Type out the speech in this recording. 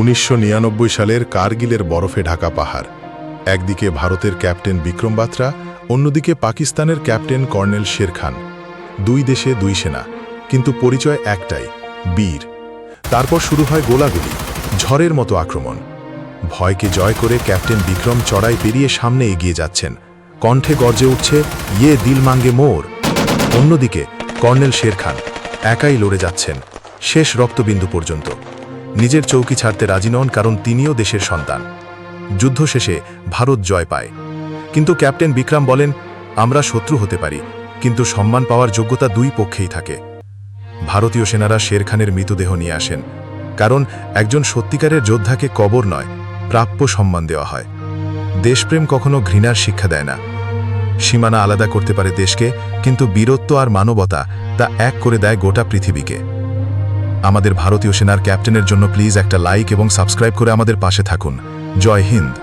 উনিশশো নিরানব্বই সালের কার্গিলের বরফে ঢাকা পাহাড়। একদিকে ভারতের ক্যাপ্টেন বিক্রম বাত্রা, অন্যদিকে পাকিস্তানের ক্যাপ্টেন কর্নেল শের খান। দুই দেশে দুই সেনা, কিন্তু পরিচয় একটাই, বীর। তারপর শুরু হয় গোলাগুলি, ঝড়ের মতো আক্রমণ। ভয়কে জয় করে ক্যাপ্টেন বিক্রম চড়াই পেরিয়ে সামনে এগিয়ে যাচ্ছেন। কণ্ঠে গর্জে উঠছে ইয়ে দিল মাঙ্গে মোর! অন্যদিকে কর্নেল শের খান একাই লড়ে যাচ্ছেন, শেষ রক্তবিন্দু পর্যন্ত। নিজের চৌকি ছাড়তে রাজি নন কারণ তিনিও দেশের সন্তান। যুদ্ধ শেষে ভারত জয় পায়। কিন্তু ক্যাপ্টেন বিক্রম বলেন, আমরা শত্রু হতে পারি, কিন্তু সম্মান পাওয়ার যোগ্যতা দুই পক্ষেই থাকে। ভারতীয় সেনারা শের খানের মৃতদেহ নিয়ে আসেন, কারণ একজন সত্যিকারের যোদ্ধাকে কবর নয়, প্রাপ্য সম্মান দেওয়া হয়। দেশপ্রেম কখনো ঘৃণার শিক্ষা দেয় না। সীমানা আলাদা করতে পারে দেশকে, কিন্তু বীরত্ব আর মানবতা তা এক করে দেয় গোটা পৃথিবীকে। আমাদের ভারতীয় সেনার ক্যাপ্টেনের জন্য প্লিজ একটা লাইক এবং সাবস্ক্রাইব করে আমাদের পাশে থাকুন। জয় হিন্দ।